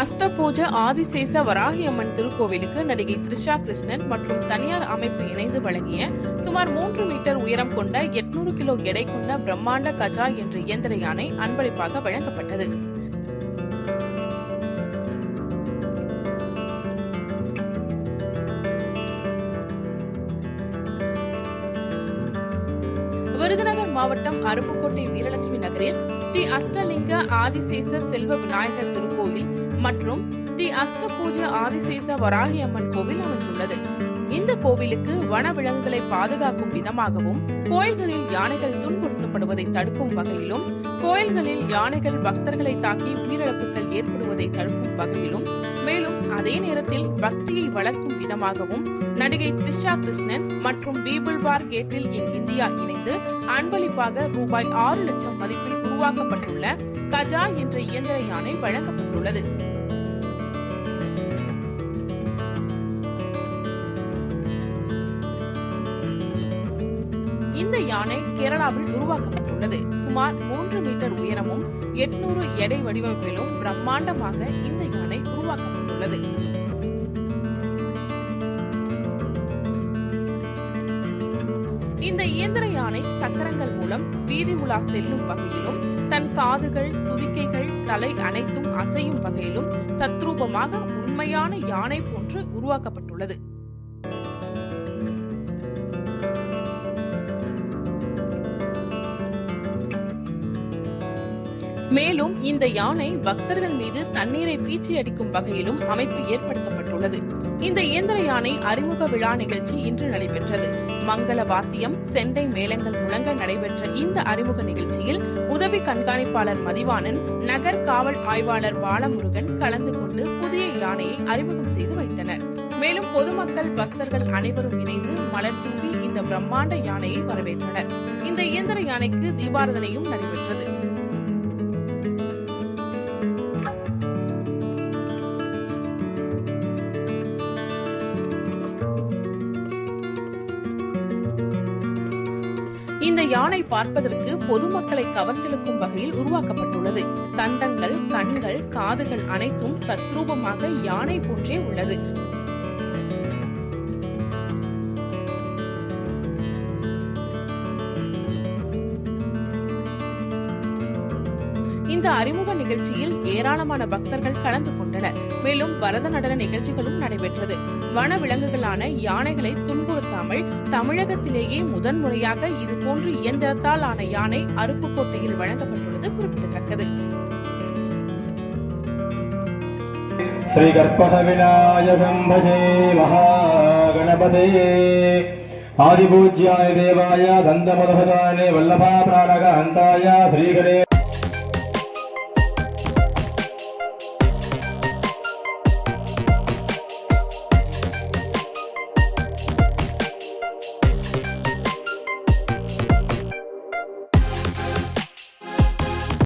அஷ்டபூஜ ஆதிசேஷ வராகி அம்மன் திருக்கோவிலுக்கு நடிகை த்ரிஷா கிருஷ்ணன் மற்றும் தனியார் அமைப்பு இணைந்து வழங்கிய சுமார் மூன்று மீட்டர் உயரம் கொண்ட எட்நூறு கிலோ எடை கொண்ட பிரம்மாண்ட கஜா என்ற இயந்திர யானை அன்பளிப்பாக வழங்கப்பட்டது. விருதுநகர் மாவட்டம் அருப்புக்கோட்டை வீரலட்சுமி நகரில் ஸ்ரீ அஷ்டலிங்க ஆதிசேஷ செல்வ விநாயகர் திருக்கோயில் மற்றும் ஸ்ரீ அஷ்டபூஜ ஆதிசேஷ வராகி அம்மன் கோவில் அமைந்துள்ளது. இந்த கோவிலுக்கு வனவிலங்குகளை பாதுகாக்கும் விதமாகவும் கோயில்களில் யானைகள் துன்புறுத்தப்படுவதை தடுக்கும் வகையிலும் கோயில்களில் யானைகள் பக்தர்களை தாக்கி உயிரிழப்புகள் ஏற்படுவதை தடுக்கும் வகையிலும் மேலும் அதே நேரத்தில் பக்தியை வளர்க்கும் விதமாகவும் நடிகை த்ரிஷா கிருஷ்ணன் மற்றும் பீபிள் பார் கேட்டில் இன் இந்தியா இணைந்து அன்பளிப்பாக ரூபாய் ஆறு லட்சம் மதிப்பில் உருவாக்கப்பட்டுள்ள கஜா என்ற இயந்திர யானை வழங்கப்பட்டுள்ளது. இந்த யானை கேரளாவில் உருவாக்கப்பட்டுள்ளது. சுமார் மூன்று மீட்டர் உயரமும் எட்நூறு எடை வடிவமைப்பிலும் பிரம்மாண்டமாக இந்த யானை உருவாக்கப்பட்டுள்ளது. இந்த இயந்திர யானை சக்கரங்கள் மூலம் வீதி உலா செல்லும் வகையிலும் தன் காதுகள் துதிக்கைகள் தலை அனைத்தும் அசையும் வகையிலும் தத்ரூபமாக உண்மையான யானை போன்று உருவாக்கப்பட்டுள்ளது. மேலும் இந்த யானை பக்தர்கள் மீது தண்ணீரை பீச்சி அடிக்கும் வகையிலும் அமைப்பு ஏற்படுத்தப்பட்டுள்ளது. இந்த இயந்திர யானை அறிமுக விழா நிகழ்ச்சி இன்று நடைபெற்றது. மங்கள வாத்தியம் செண்டை மேளங்கள் முழங்க நடைபெற்ற இந்த அறிமுக நிகழ்ச்சியில் உதவி கண்காணிப்பாளர் மதிவாணன் நகர் காவல் ஆய்வாளர் பாலமுருகன் கலந்து கொண்டு புதிய யானையை அறிமுகம் செய்து வைத்தனர். மேலும் பொதுமக்கள் பக்தர்கள் அனைவரும் இணைந்து மலர் தூவி இந்த பிரம்மாண்ட யானையை வரவேற்றனர். இந்த இயந்திர யானைக்கு தீபாரதனையும் நடைபெற்றது. இந்த யானை பார்ப்பதற்கு பொதுமக்களை கவர்ந்திழுக்கும் வகையில் உருவாக்கப்பட்டுள்ளது. தந்தங்கள் கண்கள் காதுகள் அனைத்தும் தத்ரூபமாக யானை போன்றே உள்ளது. இந்த அறிமுக நிகழ்ச்சியில் ஏராளமான பக்தர்கள் கலந்து கொண்டனர். மேலும் பரத நடன நிகழ்ச்சிகளும் நடைபெற்றது. வன விலங்குகளான யானைகளை துன்புறுத்தாமல் தமிழகத்திலேயே முதன்முறையாக இதுபோன்று இயந்திரத்தால் ஆன யானை அருப்புக்கோட்டையில் வழங்கப்பட்டுள்ளது குறிப்பிடத்தக்கது. ஸ்ரீ கற்பக விநாயகம் பஜே மகாகணபதையே ஆதிபூஜ்யாய தேவாய தந்தமதகதானே வல்லபா பிராணக அந்தாய ஸ்ரீகரே